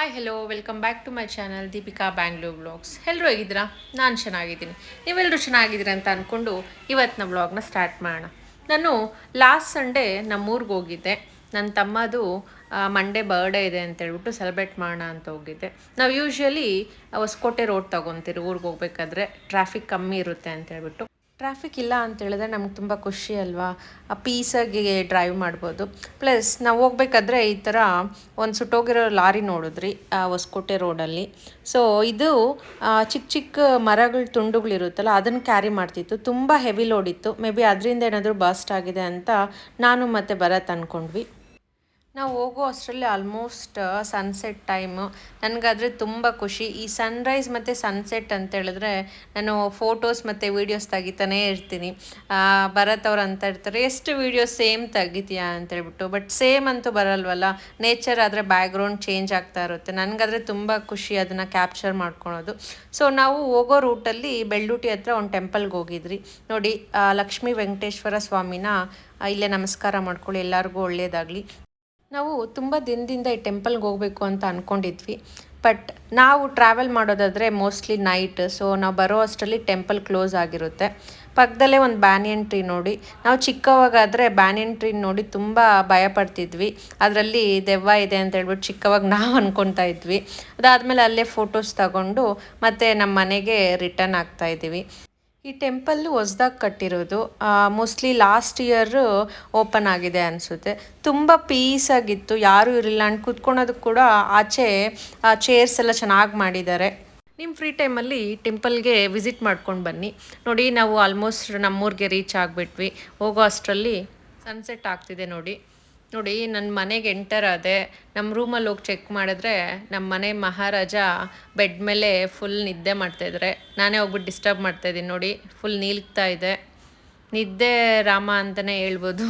Hi hello welcome back to my channel Deepika Bangalore vlogs ಎಲ್ಲರೂ ಹೇಗಿದ್ದೀರಾ? ನಾನು ಚೆನ್ನಾಗಿದ್ದೀನಿ. ನೀವೆಲ್ಲರೂ ಚೆನ್ನಾಗಿದ್ದೀರಾ ಅಂತ ಅಂದ್ಕೊಂಡು ಇವತ್ತಿನ ವ್ಲಾಗ್ನ ಸ್ಟಾರ್ಟ್ ಮಾಡೋಣ. ನಾನು ಲಾಸ್ಟ್ ಸಂಡೇ ನಮ್ಮೂರಿಗೆ ಹೋಗಿದ್ದೆ. ನನ್ನ ತಮ್ಮದು ಮಂಡೇ ಬರ್ಡೇ ಇದೆ ಅಂತ ಹೇಳ್ಬಿಟ್ಟು ಸೆಲೆಬ್ರೇಟ್ ಮಾಡೋಣ ಅಂತ ಹೋಗಿದ್ದೆ. ನಾವು ಯೂಶ್ವಲಿ ಹೊಸಕೋಟೆ ರೋಡ್ ತೊಗೊತೀರಿ. ಊರಿಗೆ ಹೋಗ್ಬೇಕಾದ್ರೆ ಟ್ರಾಫಿಕ್ ಕಮ್ಮಿ ಇರುತ್ತೆ ಅಂತ ಹೇಳ್ಬಿಟ್ಟು. ಟ್ರಾಫಿಕ್ ಇಲ್ಲ ಅಂತ ಹೇಳಿದ್ರೆ ನಮ್ಗೆ ತುಂಬ ಖುಷಿ ಅಲ್ವಾ? ಪೀಸಾಗಿ ಡ್ರೈವ್ ಮಾಡ್ಬೋದು. ಪ್ಲಸ್ ನಾವು ಹೋಗ್ಬೇಕಾದ್ರೆ ಈ ಥರ ಒಂದು ಸುಟ್ಟೋಗಿರೋ ಲಾರಿ ನೋಡಿದ್ರಿ, ಆ ಹೊಸಕೋಟೆ ರೋಡಲ್ಲಿ. ಸೊ ಇದು ಚಿಕ್ಕ ಚಿಕ್ಕ ಮರಗಳ ತುಂಡುಗಳಿರುತ್ತಲ್ಲ ಅದನ್ನು ಕ್ಯಾರಿ ಮಾಡ್ತಿತ್ತು. ತುಂಬ ಹೆವಿ ಲೋಡ್ ಇತ್ತು. ಮೇ ಬಿ ಅದರಿಂದ ಏನಾದರೂ ಬಸ್ಟ್ ಆಗಿದೆ ಅಂತ ನಾನು ಮತ್ತೆ ಭರತ್ ಅಂದ್ಕೊಂಡ್ವಿ ನಾವು ಹೋಗೋ ಅಷ್ಟರಲ್ಲಿ ಆಲ್ಮೋಸ್ಟ್ ಸನ್ಸೆಟ್ ಟೈಮು ನನಗಾದರೆ ತುಂಬ ಖುಷಿ. ಈ ಸನ್ರೈಸ್ ಮತ್ತು ಸನ್ಸೆಟ್ ಅಂತ ಹೇಳಿದ್ರೆ ನಾನು ಫೋಟೋಸ್ ಮತ್ತು ವೀಡಿಯೋಸ್ ತೆಗಿತಾನೇ ಇರ್ತೀನಿ. ಭರತ್ ಅವ್ರು ಅಂತ ಇರ್ತಾರೆ. ಎಷ್ಟು ವೀಡಿಯೋಸ್ ಸೇಮ್ ತೆಗಿತೀಯಾ ಅಂತ ಹೇಳ್ಬಿಟ್ಟು. ಬಟ್ ಸೇಮ್ ಅಂತೂ ಬರಲ್ವಲ್ಲ. ನೇಚರ್ ಆದರೆ ಬ್ಯಾಕ್ಗ್ರೌಂಡ್ ಚೇಂಜ್ ಆಗ್ತಾ ಇರುತ್ತೆ. ನನಗಾದರೆ ತುಂಬ ಖುಷಿ ಅದನ್ನು ಕ್ಯಾಪ್ಚರ್ ಮಾಡ್ಕೊಳೋದು. ಸೊ ನಾವು ಹೋಗೋ ರೂಟಲ್ಲಿ ಬೆಳ್ಳೂಟಿ ಹತ್ರ ಒಂದು ಟೆಂಪಲ್ಗೆ ಹೋಗಿದ್ರಿ. ನೋಡಿ ಲಕ್ಷ್ಮೀ ವೆಂಕಟೇಶ್ವರ ಸ್ವಾಮಿನ ಇಲ್ಲೇ ನಮಸ್ಕಾರ ಮಾಡ್ಕೊಳ್ಳಿ. ಎಲ್ಲರಿಗೂ ಒಳ್ಳೆಯದಾಗಲಿ ನಾವು ತುಂಬ ದಿನದಿಂದ ಈ ಟೆಂಪಲ್ಗೆ ಹೋಗಬೇಕು ಅಂತ ಅಂದ್ಕೊಂಡಿದ್ವಿ ಬಟ್ ನಾವು ಟ್ರಾವೆಲ್ ಮಾಡೋದಾದರೆ ಮೋಸ್ಟ್ಲಿ ನೈಟ್, ಸೊ ನಾವು ಬರೋ ಅಷ್ಟರಲ್ಲಿ ಟೆಂಪಲ್ ಕ್ಲೋಸ್ ಆಗಿರುತ್ತೆ. ಪಕ್ಕದಲ್ಲೇ ಒಂದು ಬ್ಯಾನಿಯನ್ ಟ್ರೀ ನೋಡಿ. ನಾವು ಚಿಕ್ಕವಾಗಾದರೆ ಬ್ಯಾನಿಯನ್ ಟ್ರೀ ನೋಡಿ ತುಂಬ ಭಯ ಪಡ್ತಿದ್ವಿ. ಅದರಲ್ಲಿ ದೆವ್ವ ಇದೆ ಅಂತ ಹೇಳ್ಬಿಟ್ಟು ಚಿಕ್ಕವಾಗ ನಾವು ಅಂದ್ಕೊತಾ ಇದ್ವಿ. ಅದಾದಮೇಲೆ ಅಲ್ಲೇ ಫೋಟೋಸ್ ತಗೊಂಡು ಮತ್ತೆ ನಮ್ಮ ಮನೆಗೆ ರಿಟರ್ನ್ ಆಗ್ತಾ ಇದ್ದೀವಿ. ಈ ಟೆಂಪಲ್ಲು ಹೊಸ್ದಾಗಿ ಕಟ್ಟಿರೋದು ಮೋಸ್ಟ್ಲಿ ಲಾಸ್ಟ್ ಇಯರ್ ಓಪನ್ ಆಗಿದೆ ಅನಿಸುತ್ತೆ. ತುಂಬ ಪೀಸಾಗಿತ್ತು ಯಾರೂ ಇರಲಿಲ್ಲ. ಅಂಡ್ ಕೂತ್ಕೊಳ್ಳೋದಕ್ಕೆ ಕೂಡ ಆಚೆ ಚೇರ್ಸ್ ಎಲ್ಲ ಚೆನ್ನಾಗಿ ಮಾಡಿದ್ದಾರೆ. ನಿಮ್ಮ ಫ್ರೀ ಟೈಮಲ್ಲಿ ಟೆಂಪಲ್ಗೆ ವಿಸಿಟ್ ಮಾಡ್ಕೊಂಡು ಬನ್ನಿ. ನೋಡಿ, ನಾವು ಆಲ್ಮೋಸ್ಟ್ ನಮ್ಮೂರಿಗೆ ರೀಚ್ ಆಗಿಬಿಟ್ವಿ. ಹೋಗೋ ಅಷ್ಟರಲ್ಲಿ ಸನ್ಸೆಟ್ ಆಗ್ತಿದೆ ನೋಡಿ. ನೋಡಿ ನನ್ನ ಮನೆಗೆ ಎಂಟರ್ ಆದೆ. ನಮ್ಮ ರೂಮಲ್ಲಿ ಹೋಗಿ ಚೆಕ್ ಮಾಡಿದ್ರೆ ನಮ್ಮ ಮನೆ ಮಹಾರಾಜ ಬೆಡ್ ಮೇಲೆ ಫುಲ್ ನಿದ್ದೆ ಮಾಡ್ತಾಯಿದ್ರೆ ನಾನೇ ಹೋಗ್ಬಿಟ್ಟು ಡಿಸ್ಟರ್ಬ್ ಮಾಡ್ತಾಯಿದ್ದೀನಿ ನೋಡಿ ಫುಲ್ ನೀಲ್ಗ್ತಾ ಇದೆ. ನಿದ್ದೆ ರಾಮ ಅಂತಲೇ ಹೇಳ್ಬೋದು.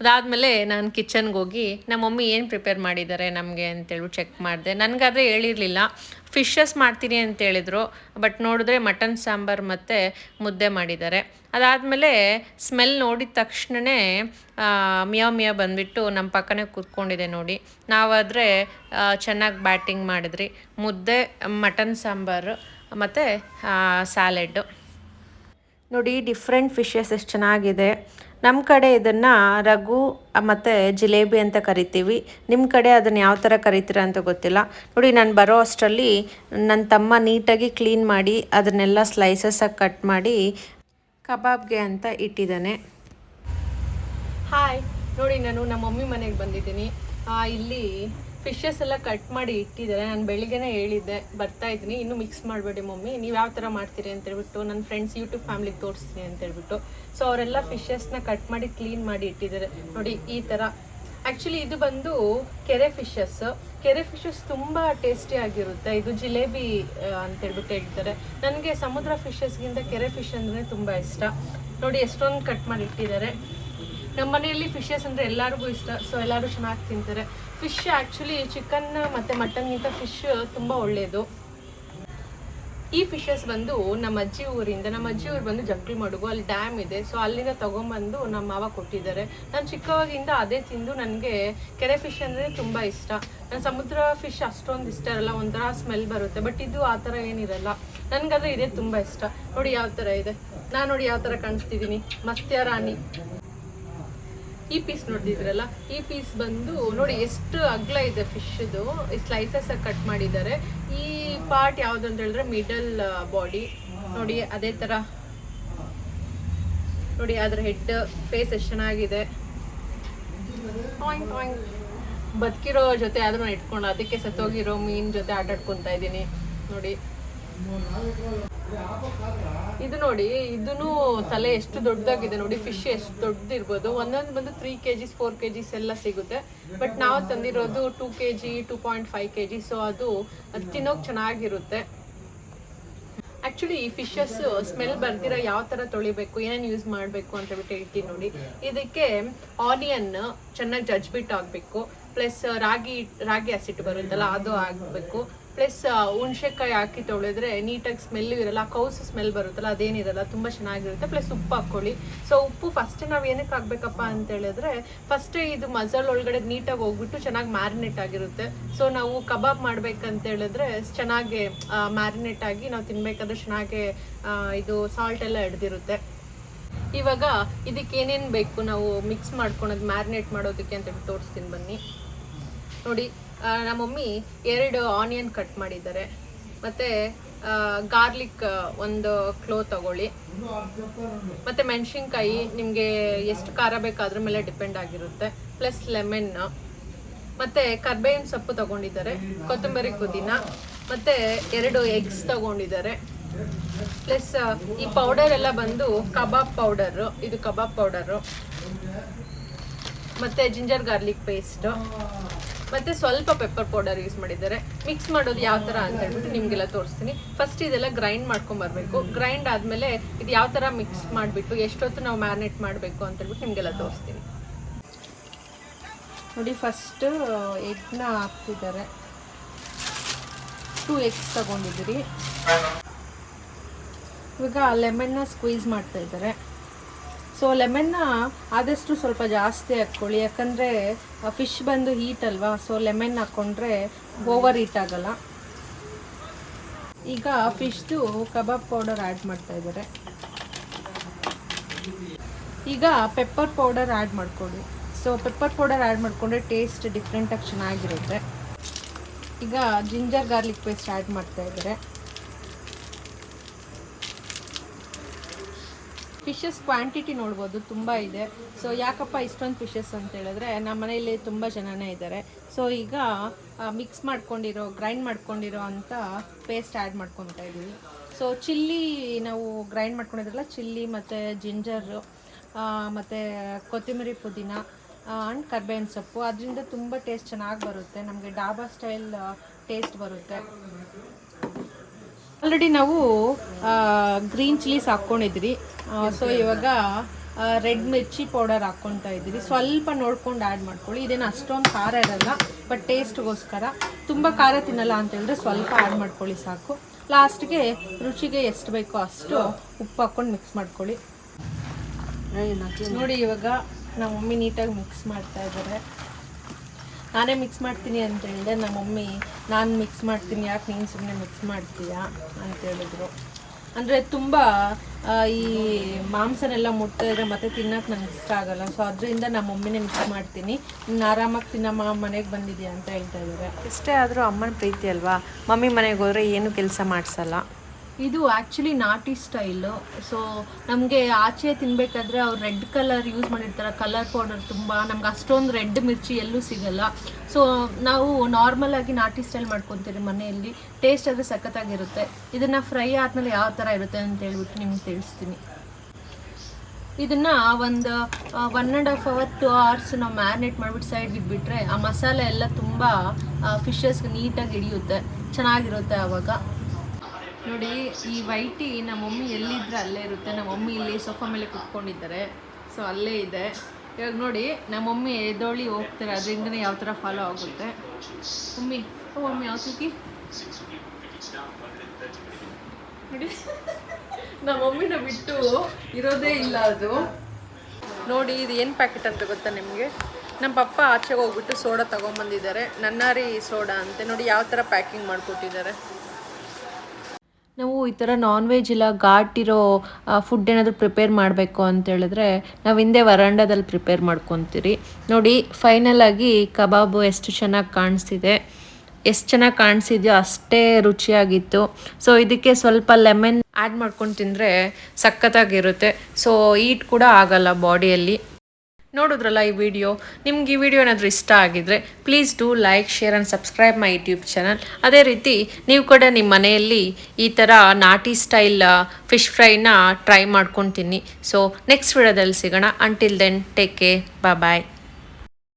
ಅದಾದಮೇಲೆ ನಾನು ಕಿಚನ್ಗೆ ಹೋಗಿ, ನಮ್ಮ ಮಮ್ಮಿ ಏನು ಪ್ರಿಪೇರ್ ಮಾಡಿದ್ದಾರೆ ನಮಗೆ? ಅಂತೇಳಿ ಚೆಕ್ ಮಾಡಿದೆ. ನನಗಾದರೆ ಹೇಳಿರಲಿಲ್ಲ. ಫಿಶಸ್ ಮಾಡ್ತೀನಿ ಅಂತ ಹೇಳಿದರು ಬಟ್ ನೋಡಿದ್ರೆ ಮಟನ್ ಸಾಂಬಾರು ಮತ್ತು ಮುದ್ದೆ ಮಾಡಿದ್ದಾರೆ ಅದಾದಮೇಲೆ ಸ್ಮೆಲ್ ನೋಡಿದ ತಕ್ಷಣವೇ ಮಿಯಾ ಮಿಯಾ ಬಂದುಬಿಟ್ಟು ನಮ್ಮ ಪಕ್ಕನೇ ಕೂತ್ಕೊಂಡಿದೆ ನೋಡಿ. ನಾವಾದರೆ ಚೆನ್ನಾಗಿ ಬ್ಯಾಟಿಂಗ್ ಮಾಡಿದ್ರಿ. ಮುದ್ದೆ ಮಟನ್ ಸಾಂಬಾರು ಮತ್ತು ಸ್ಯಾಲೆಡ್ಡು ನೋಡಿ ಡಿಫ್ರೆಂಟ್ ಫಿಶಸ್ ಎಷ್ಟು ಚೆನ್ನಾಗಿದೆ. ನಮ್ಮ ಕಡೆ ಇದನ್ನು ರಘು ಮತ್ತು ಜಿಲೇಬಿ ಅಂತ ಕರಿತೀವಿ. ನಿಮ್ಮ ಕಡೆ ಅದನ್ನು ಯಾವ ಥರ ಕರಿತೀರ ಅಂತ ಗೊತ್ತಿಲ್ಲ. ನೋಡಿ, ನಾನು ಬರೋ ಅಷ್ಟರಲ್ಲಿ ನನ್ನ ತಮ್ಮ ನೀಟಾಗಿ ಕ್ಲೀನ್ ಮಾಡಿ ಅದನ್ನೆಲ್ಲ ಸ್ಲೈಸಸ್ಸಾಗಿ ಕಟ್ ಮಾಡಿ ಕಬಾಬ್ಗೆ ಅಂತ ಇಟ್ಟಿದ್ದಾನೆ. ಹಾಯ್. ನೋಡಿ, ನಾನು ನಮ್ಮ ಮಮ್ಮಿ ಮನೆಗೆ ಬಂದಿದ್ದೀನಿ. ಇಲ್ಲಿ ಫಿಶಸ್ ಎಲ್ಲ ಕಟ್ ಮಾಡಿ ಇಟ್ಟಿದ್ದಾರೆ. ನಾನು ಬೆಳಿಗ್ಗೆನೇ ಹೇಳಿದ್ದೆ, ಬರ್ತಾ ಇದ್ದೀನಿ. ಇನ್ನೂ ಮಿಕ್ಸ್ ಮಾಡಬೇಡಿ ಮಮ್ಮಿ. ನೀವು ಯಾವ ಥರ ಮಾಡ್ತೀರಿ ಅಂತ ಹೇಳ್ಬಿಟ್ಟು ನನ್ನ ಫ್ರೆಂಡ್ಸ್ ಯೂಟ್ಯೂಬ್ ಫ್ಯಾಮಿಲಿಗೆ ತೋರಿಸ್ತೀನಿ ಅಂತ ಹೇಳ್ಬಿಟ್ಟು. ಸೊ ಅವರೆಲ್ಲ ಫಿಶಸ್ನ ಕಟ್ ಮಾಡಿ ಕ್ಲೀನ್ ಮಾಡಿ ಇಟ್ಟಿದ್ದಾರೆ. ನೋಡಿ, ಈ ಥರ ಆ್ಯಕ್ಚುಲಿ ಇದು ಬಂದು ಕೆರೆ ಫಿಶಸ್ ಕೆರೆ ಫಿಶಸ್ ತುಂಬ ಟೇಸ್ಟಿ ಆಗಿರುತ್ತೆ. ಇದು ಜಿಲೇಬಿ ಅಂತ ಹೇಳ್ಬಿಟ್ಟು ಹೇಳ್ತಾರೆ. ನನಗೆ ಸಮುದ್ರ ಫಿಶಸ್ಗಿಂತ ಕೆರೆ ಫಿಶ್ ಅಂದ್ರೆ ತುಂಬ ಇಷ್ಟ. ನೋಡಿ, ಎಷ್ಟೊಂದು ಕಟ್ ಮಾಡಿ ಇಟ್ಟಿದ್ದಾರೆ. ನಮ್ಮ ಮನೆಯಲ್ಲಿ ಫಿಶಸ್ ಅಂದರೆ ಎಲ್ಲರಿಗೂ ಇಷ್ಟ ಸೊ ಎಲ್ಲರೂ ಚೆನ್ನಾಗಿ ತಿಂತಾರೆ. ಫಿಶ್ ಆ್ಯಕ್ಚುಲಿ ಚಿಕನ್ ಮತ್ತು ಮಟನ್ಗಿಂತ ಫಿಶ್ ತುಂಬ ಒಳ್ಳೆಯದು ಈ ಫಿಶಸ್ ಬಂದು ನಮ್ಮ ಅಜ್ಜಿ ಊರಿಂದ, ನಮ್ಮ ಅಜ್ಜಿ ಊರು ಬಂದು ಜಕ್ಲಿ ಮಡುಗು, ಅಲ್ಲಿ ಡ್ಯಾಮ್ ಇದೆ ಸೊ ಅಲ್ಲಿಂದ ತೊಗೊಂಬಂದು ನಮ್ಮ ಮಾವ ಕೊಟ್ಟಿದ್ದಾರೆ. ನಾನು ಚಿಕ್ಕವಾಗಿಂದ ಅದೇ ತಿಂದು ನನಗೆ ಕೆರೆ ಫಿಶ್ ಅಂದರೆ ತುಂಬ ಇಷ್ಟ. ನಾನು ಸಮುದ್ರ ಫಿಶ್ ಅಷ್ಟೊಂದು ಇಷ್ಟ ಇರಲ್ಲ, ಒಂಥರ ಸ್ಮೆಲ್ ಬರುತ್ತೆ ಬಟ್ ಇದು ಆ ಥರ ಏನಿರಲ್ಲ. ನನಗಾದ್ರೆ ಇದೇ ತುಂಬ ಇಷ್ಟ. ನೋಡಿ ಯಾವ ಥರ ಇದೆ. ನಾನು ನೋಡಿ ಯಾವ ಥರ ಕಾಣಿಸ್ತಿದ್ದೀನಿ ಮಸ್ತ್ಯ ರಾಣಿ ಈ ಪೀಸ್ ನೋಡಿದ್ರಲ್ಲ ಈ ಪೀಸ್ ಬಂದು ನೋಡಿ ಎಷ್ಟು ಅಗ್ಲ ಇದೆ ಫಿಶ್ದು ಸ್ಲೈಸಸ್ ಕಟ್ ಮಾಡಿದ್ದಾರೆ. ಈ ಪಾರ್ಟ್ ಯಾವ್ದು ಅಂತ ಹೇಳಿದ್ರೆ ಮಿಡಲ್ ಬಾಡಿ ನೋಡಿ ಅದೇ ತರ. ನೋಡಿ ಅದ್ರ ಹೆಡ್ ಫೇಸ್ ಎಷ್ಟು ಚೆನ್ನಾಗಿದೆ. ಬದುಕಿರೋ ಜೊತೆ ಅದನ್ನ ಇಟ್ಕೊಂಡು ಅದಕ್ಕೆ ಸತ್ತೋಗಿರೋ ಮೀನ್ ಜೊತೆ ಆಟಾಡ್ಕೊಂತ ಇದ್ದೀನಿ. ನೋಡಿ. ಇದು ನೋಡಿ ಇದನ್ನು ತಲೆ ಎಷ್ಟು ದೊಡ್ಡದಾಗಿದೆ ನೋಡಿ ಫಿಶ್ ಎಷ್ಟು ದೊಡ್ಡದಿರ್ಬೋದು ಒಂದೊಂದು ಬಂದು three K Gs four K Gs ಎಲ್ಲ ಸಿಗುತ್ತೆ. ಬಟ್ ನಾವು ತಂದಿರೋದು two K G two point five K G so ಅದು ತಿನ್ನೋಕೆ ಚೆನ್ನಾಗಿರುತ್ತೆ. ಆ್ಯಕ್ಚುಲಿ ಈ ಫಿಶಸ್ ಸ್ಮೆಲ್ ಬರ್ದಿರೋ ಯಾವ ತರ ತೊಳಿಬೇಕು, ಏನೇನು ಯೂಸ್ ಮಾಡಬೇಕು ಅಂತ ಹೇಳ್ಬಿಟ್ಟು ಹೇಳ್ತೀನಿ ನೋಡಿ. ಇದಕ್ಕೆ ಆನಿಯನ್ ಚೆನ್ನಾಗಿ ಜಜ್ಬಿಟ್ಟು ಹಾಕ್ಬೇಕು ಪ್ಲಸ್ ರಾಗಿ ರಾಗಿ ಹಸಿಟ್ಟು ಬರುತ್ತಲ್ಲ, ಅದು ಆಗಬೇಕು ಪ್ಲಸ್ ಹುಣ್ಸೆಕಾಯಿ ಹಾಕಿ ತೊಳೆದ್ರೆ ನೀಟಾಗಿ ಸ್ಮೆಲ್ಲು ಇರಲ್ಲ, ಕೌಸು ಸ್ಮೆಲ್ ಬರುತ್ತಲ್ಲ, ಅದೇನಿರಲ್ಲ, ತುಂಬ ಚೆನ್ನಾಗಿರುತ್ತೆ. ಪ್ಲಸ್ ಉಪ್ಪು ಹಾಕ್ಕೊಳ್ಳಿ. ಸೊ ಉಪ್ಪು ಫಸ್ಟ್ ನಾವು ಏನಕ್ಕೆ ಹಾಕ್ಬೇಕಪ್ಪ ಅಂತ ಹೇಳಿದ್ರೆ ಫಸ್ಟ್ ಇದು ಮಸಾಲ ಒಳಗಡೆ ನೀಟಾಗಿ ಹೋಗ್ಬಿಟ್ಟು ಚೆನ್ನಾಗಿ ಮ್ಯಾರಿನೇಟ್ ಆಗಿರುತ್ತೆ. ಸೊ ನಾವು ಕಬಾಬ್ ಮಾಡ್ಬೇಕಂತ ಹೇಳಿದ್ರೆ, ಚೆನ್ನಾಗಿ ಮ್ಯಾರಿನೇಟ್ ಆಗಿ ನಾವು ತಿನ್ಬೇಕಾದ್ರೆ ಚೆನ್ನಾಗಿ ಇದು ಸಾಲ್ಟ್ ಎಲ್ಲ ಹಿಡ್ದಿರುತ್ತೆ ಇವಾಗ ಇದಕ್ಕೆ ಏನೇನು ಬೇಕು ನಾವು ಮಿಕ್ಸ್ ಮಾಡ್ಕೊಳೋದು ಮ್ಯಾರಿನೇಟ್ ಮಾಡೋದಕ್ಕೆ ಅಂತ ಹೇಳಿ ತೋರಿಸ್ತೀನಿ ಬನ್ನಿ. ನೋಡಿ ನಮ್ಮ ಮಮ್ಮಿ ಎರಡು ಆನಿಯನ್ ಕಟ್ ಮಾಡಿದ್ದಾರೆ. ಮತ್ತೆ ಗಾರ್ಲಿಕ್ ಒಂದು ಕ್ಲೋ ತಗೊಳ್ಳಿ. ಮತ್ತೆ ಮೆಣಸಿನ್ಕಾಯಿ ನಿಮಗೆ ಎಷ್ಟು ಖಾರ ಬೇಕಾದ್ರ ಮೇಲೆ ಡಿಪೆಂಡ್ ಆಗಿರುತ್ತೆ. ಪ್ಲಸ್ ಲೆಮನ್ ಮತ್ತೆ ಕರ್ಬೇವಿನ ಸೊಪ್ಪು ತಗೊಂಡಿದ್ದಾರೆ. ಕೊತ್ತಂಬರಿ ಪುದೀನ. ಮತ್ತೆ ಎರಡು ಎಗ್ಸ್ ತಗೊಂಡಿದ್ದಾರೆ. ಪ್ಲಸ್ ಈ ಪೌಡರ್ ಎಲ್ಲ ಬಂದು ಕಬಾಬ್ ಪೌಡರ್ ಇದು ಕಬಾಬ್ ಪೌಡರು ಮತ್ತೆ ಜಿಂಜರ್ ಗಾರ್ಲಿಕ್ ಪೇಸ್ಟ್ ಮತ್ತೆ ಸ್ವಲ್ಪ ಪೆಪ್ಪರ್ ಪೌಡರ್ ಯೂಸ್ ಮಾಡಿದ್ದಾರೆ. ಮಿಕ್ಸ್ ಮಾಡೋದು ಯಾವ ಥರ ಅಂತ ಹೇಳ್ಬಿಟ್ಟು ನಿಮಗೆಲ್ಲ ತೋರಿಸ್ತೀನಿ. ಫಸ್ಟ್ ಇದೆಲ್ಲ ಗ್ರೈಂಡ್ ಮಾಡ್ಕೊಂಡ್ ಬರಬೇಕು. ಗ್ರೈಂಡ್ ಆದಮೇಲೆ ಇದು ಯಾವ ಥರ ಮಿಕ್ಸ್ ಮಾಡಿಬಿಟ್ಟು ಎಷ್ಟೊತ್ತು ನಾವು ಮ್ಯಾರಿನೇಟ್ ಮಾಡಬೇಕು ಅಂತ ಹೇಳ್ಬಿಟ್ಟು ನಿಮಗೆಲ್ಲ ತೋರಿಸ್ತೀನಿ. ನೋಡಿ ಫಸ್ಟ್ ಎಗ್ನ ಹಾಕ್ತಿದ್ದಾರೆ. ಟೂ ಎಗ್ಸ್ ತಗೊಂಡಿದ್ದೀರಿ. ಇವಾಗ ಲೆಮನ್ನ ಸ್ಕ್ವೀಸ್ ಮಾಡ್ತಾ ಇದ್ದಾರೆ. ಸೊ ಲೆಮನ್ನ ಆದಷ್ಟು ಸ್ವಲ್ಪ ಜಾಸ್ತಿ ಹಾಕ್ಕೊಳ್ಳಿ. ಯಾಕಂದರೆ ಫಿಶ್ ಬಂದು ಹೀಟ್ ಅಲ್ವಾ? ಸೊ ಲೆಮನ್ ಹಾಕ್ಕೊಂಡ್ರೆ ಓವರ್ ಹೀಟ್ ಆಗಲ್ಲ. ಈಗ ಫಿಶ್ದು ಕಬಾಬ್ ಪೌಡರ್ ಆ್ಯಡ್ ಮಾಡ್ತಾ ಇದ್ದಾರೆ. ಈಗ ಪೆಪ್ಪರ್ ಪೌಡರ್ ಆ್ಯಡ್ ಮಾಡ್ಕೊಳ್ಳಿ. ಸೊ ಪೆಪ್ಪರ್ ಪೌಡರ್ ಆ್ಯಡ್ ಮಾಡಿಕೊಂಡ್ರೆ ಟೇಸ್ಟ್ ಡಿಫ್ರೆಂಟಾಗಿ ಚೆನ್ನಾಗಿರುತ್ತೆ. ಈಗ ಜಿಂಜರ್ ಗಾರ್ಲಿಕ್ ಪೇಸ್ಟ್ ಆ್ಯಡ್ ಮಾಡ್ತಾ ಇದ್ದಾರೆ. ಫಿಶಸ್ ಕ್ವಾಂಟಿಟಿ ನೋಡ್ಬೋದು, ತುಂಬ ಇದೆ. ಸೊ ಯಾಕಪ್ಪ ಇಷ್ಟೊಂದು ಫಿಶಸ್ ಅಂತ ಹೇಳಿದ್ರೆ ನಮ್ಮ ಮನೆಯಲ್ಲಿ ತುಂಬ ಜನನೇ ಇದ್ದಾರೆ. ಸೊ ಈಗ ಮಿಕ್ಸ್ ಮಾಡ್ಕೊಂಡಿರೋ ಗ್ರೈಂಡ್ ಮಾಡ್ಕೊಂಡಿರೋ ಅಂತ ಪೇಸ್ಟ್ ಆ್ಯಡ್ ಮಾಡ್ಕೊತಾ ಇದ್ದೀವಿ. ಸೊ ಚಿಲ್ಲಿ ನಾವು ಗ್ರೈಂಡ್ ಮಾಡ್ಕೊಂಡಿದ್ರಲ್ಲ ಚಿಲ್ಲಿ ಮತ್ತು ಜಿಂಜರು ಮತ್ತು ಕೊತ್ತಂಬರಿ ಪುದೀನ ಆ್ಯಂಡ್ ಕರ್ಬೇವಿನ ಸೊಪ್ಪು. ಅದರಿಂದ ತುಂಬ ಟೇಸ್ಟ್ ಚೆನ್ನಾಗಿ ಬರುತ್ತೆ. ನಮಗೆ ಡಾಬಾ ಸ್ಟೈಲ್ ಟೇಸ್ಟ್ ಬರುತ್ತೆ. ಆಲ್ರೆಡಿ ನಾವು ಗ್ರೀನ್ ಚಿಲ್ಲೀಸ್ ಹಾಕ್ಕೊಂಡಿದ್ರಿ ಸೊ ಇವಾಗ ರೆಡ್ ಮಿರ್ಚಿ ಪೌಡರ್ ಹಾಕ್ಕೊತಾ ಇದ್ದೀವಿ ಸ್ವಲ್ಪ ನೋಡ್ಕೊಂಡು ಆ್ಯಡ್ ಮಾಡ್ಕೊಳ್ಳಿ. ಇದೇನು ಅಷ್ಟೊಂದು ಖಾರ ಇರಲ್ಲ ಬಟ್ ಟೇಸ್ಟ್ಗೋಸ್ಕರ ತುಂಬ ಖಾರ ತಿನ್ನಲ್ಲ ಅಂತ ಹೇಳಿದ್ರೆ ಸ್ವಲ್ಪ ಆ್ಯಡ್ ಮಾಡ್ಕೊಳ್ಳಿ ಸಾಕು. ಲಾಸ್ಟ್ಗೆ ರುಚಿಗೆ ಎಷ್ಟು ಬೇಕೋ ಅಷ್ಟು ಉಪ್ಪು ಹಾಕ್ಕೊಂಡು ಮಿಕ್ಸ್ ಮಾಡ್ಕೊಳ್ಳಿ. ನೋಡಿ ಇವಾಗ ನಮ್ಮ ಮಮ್ಮಿ ನೀಟಾಗಿ ಮಿಕ್ಸ್ ಮಾಡ್ತಾ ಇದ್ದಾರೆ. ನಾನೇ ಮಿಕ್ಸ್ ಮಾಡ್ತೀನಿ ಅಂತ ಹೇಳಿದೆ ನಮ್ಮ ಮಮ್ಮಿ, ನಾನು ಮಿಕ್ಸ್ ಮಾಡ್ತೀನಿ, ಯಾಕೆ ನೀನು ಸುಮ್ಮನೆ ಮಿಕ್ಸ್ ಮಾಡ್ತೀಯಾ? ಅಂತ ಹೇಳಿದ್ರು. ಅಂದರೆ ತುಂಬ ಈ ಮಾಂಸನೆಲ್ಲ ಮುಟ್ಟಿದ್ರೆ ಮತ್ತೆ ತಿನ್ನೋಕೆ ನನಗೆ ಇಷ್ಟ ಆಗಲ್ಲ. ಸೊ ಅದರಿಂದ ನಮ್ಮ ಮಮ್ಮಿನೇ ಮಿಕ್ಸ್ ಮಾಡ್ತೀನಿ. ನೀನು ಆರಾಮಾಗಿ ತಿನ್ನಮ್ಮ ಮನೆಗೆ ಬಂದಿದ್ಯಾ ಅಂತ ಹೇಳ್ತಾ ಇದ್ದಾರೆ ಇಷ್ಟೇ ಆದರೂ ಅಮ್ಮನ ಪ್ರೀತಿ ಅಲ್ವಾ? ಮಮ್ಮಿ ಮನೆಗೆ ಹೋದರೆ ಏನು ಕೆಲಸ ಮಾಡಿಸಲ್ಲ? ಇದು ಆ್ಯಕ್ಚುಲಿ ನಾಟಿ ಸ್ಟೈಲು ಸೊ ನಮಗೆ ಆಚೆ ತಿನ್ನಬೇಕಾದ್ರೆ ಅವ್ರು ರೆಡ್ ಕಲರ್ ಯೂಸ್ ಮಾಡಿರ್ತಾರೆ. ಕಲರ್ ಪೌಡರ್ ತುಂಬ. ನಮ್ಗೆ ಅಷ್ಟೊಂದು ರೆಡ್ ಮಿರ್ಚಿ ಎಲ್ಲೂ ಸಿಗಲ್ಲ. ಸೊ ನಾವು ನಾರ್ಮಲ್ ಆಗಿ ನಾಟಿ ಸ್ಟೈಲ್ ಮಾಡ್ಕೊತೀರಿ ಮನೆಯಲ್ಲಿ. ಟೇಸ್ಟ್ ಆದರೆ ಸಖತ್ತಾಗಿರುತ್ತೆ. ಇದನ್ನು ಫ್ರೈ ಆದಮೇಲೆ ಯಾವ ಥರ ಇರುತ್ತೆ ಅಂತ ಹೇಳ್ಬಿಟ್ಟು ನಿಮ್ಗೆ ತಿಳಿಸ್ತೀನಿ. ಇದನ್ನ ಒಂದು one and half hour to hours ನಾವು ಮ್ಯಾರಿನೇಟ್ ಮಾಡಿಬಿಟ್ಟು ಸೈಡ್ಗೆ ಇಟ್ಬಿಟ್ರೆ ಆ ಮಸಾಲೆ ಎಲ್ಲ ತುಂಬ ಫಿಶಸ್ಗೆ ನೀಟಾಗಿ ಹಿಡಿಯುತ್ತೆ. ಚೆನ್ನಾಗಿರುತ್ತೆ ಆವಾಗ. ನೋಡಿ, ಈ ವೈಟಿ ನಮ್ಮ ಮಮ್ಮಿ ಎಲ್ಲಿದ್ರೆ ಅಲ್ಲೇ ಇರುತ್ತೆ. ನಮ್ಮ ಮಮ್ಮಿ ಇಲ್ಲಿ ಸೋಫಾ ಮೇಲೆ ಕುತ್ಕೊಂಡಿದ್ದಾರೆ. ಸೊ ಅಲ್ಲೇ ಇದೆ. ಇವಾಗ ನೋಡಿ, ನಮ್ಮ ಮಮ್ಮಿ ಎದೋಳಿ ಹೋಗ್ತಾರೆ. ಅದರಿಂದನೇ ಯಾವ ಥರ ಫಾಲೋ ಆಗುತ್ತೆ. ಮಮ್ಮಿ, ಓ, ಮಮ್ಮಿ, ಯಾವ ಸುಖಿ ನೋಡಿ. ನಮ್ಮ ಮಮ್ಮಿನ ಬಿಟ್ಟು ಇರೋದೇ ಇಲ್ಲ ಅದು. ನೋಡಿ, ಇದು ಏನು ಪ್ಯಾಕೆಟ್ ಅಂತ ಗೊತ್ತಾ ನಿಮಗೆ? ನಮ್ಮ ಪಪ್ಪ ಆಚೆಗೆ ಹೋಗ್ಬಿಟ್ಟು ಸೋಡಾ ತೊಗೊಂಬಂದಿದ್ದಾರೆ. ನನ್ನಾರಿ ಸೋಡಾ ಅಂತೆ. ನೋಡಿ, ಯಾವ ಥರ ಪ್ಯಾಕಿಂಗ್ ಮಾಡಿಕೊಟ್ಟಿದ್ದಾರೆ. ನಾವು ಈ ಥರ ನಾನ್ ವೆಜ್ ಇಲ್ಲ ಘಾಟಿರೋ ಫುಡ್ ಏನಾದರೂ ಪ್ರಿಪೇರ್ ಮಾಡಬೇಕು ಅಂತೇಳಿದ್ರೆ ನಾವು ಹಿಂದೆ ವರಾಂಡದಲ್ಲಿ ಪ್ರಿಪೇರ್ ಮಾಡ್ಕೊತೀರಿ. ನೋಡಿ ಫೈನಲ್ ಆಗಿ ಕಬಾಬು ಎಷ್ಟು ಚೆನ್ನಾಗಿ ಕಾಣಿಸ್ತಿದೆ. ಎಷ್ಟು ಚೆನ್ನಾಗಿ ಕಾಣಿಸಿದ್ಯೋ ಅಷ್ಟೇ ರುಚಿಯಾಗಿತ್ತು. ಸೊ ಇದಕ್ಕೆ ಸ್ವಲ್ಪ ಲೆಮನ್ ಆ್ಯಡ್ ಮಾಡ್ಕೊಂಡು ತಿಂದರೆ ಸಖತ್ತಾಗಿರುತ್ತೆ. ಸೊ ಈಟ್ ಕೂಡ ಆಗಲ್ಲ ಬಾಡಿಯಲ್ಲಿ ನೋಡಿದ್ರಲ್ಲ ಈ ವಿಡಿಯೋ ನಿಮ್ಗೆ ಈ ವಿಡಿಯೋ ಏನಾದರೂ ಇಷ್ಟ ಆಗಿದ್ರೆ please do like share and subscribe my YouTube channel ಅದೇ ರೀತಿ ನೀವು ಕೂಡ ನಿಮ್ಮ ಮನೆಯಲ್ಲಿ ಈ ಥರ ನಾಟಿ ಸ್ಟೈಲ್ ಫಿಶ್ ಫ್ರೈನ ಟ್ರೈ ಮಾಡ್ಕೊಂಡು ಸೊ ನೆಕ್ಸ್ಟ್ ವಿಡಿಯೋದಲ್ಲಿ ಸಿಗೋಣ. Until then take care bye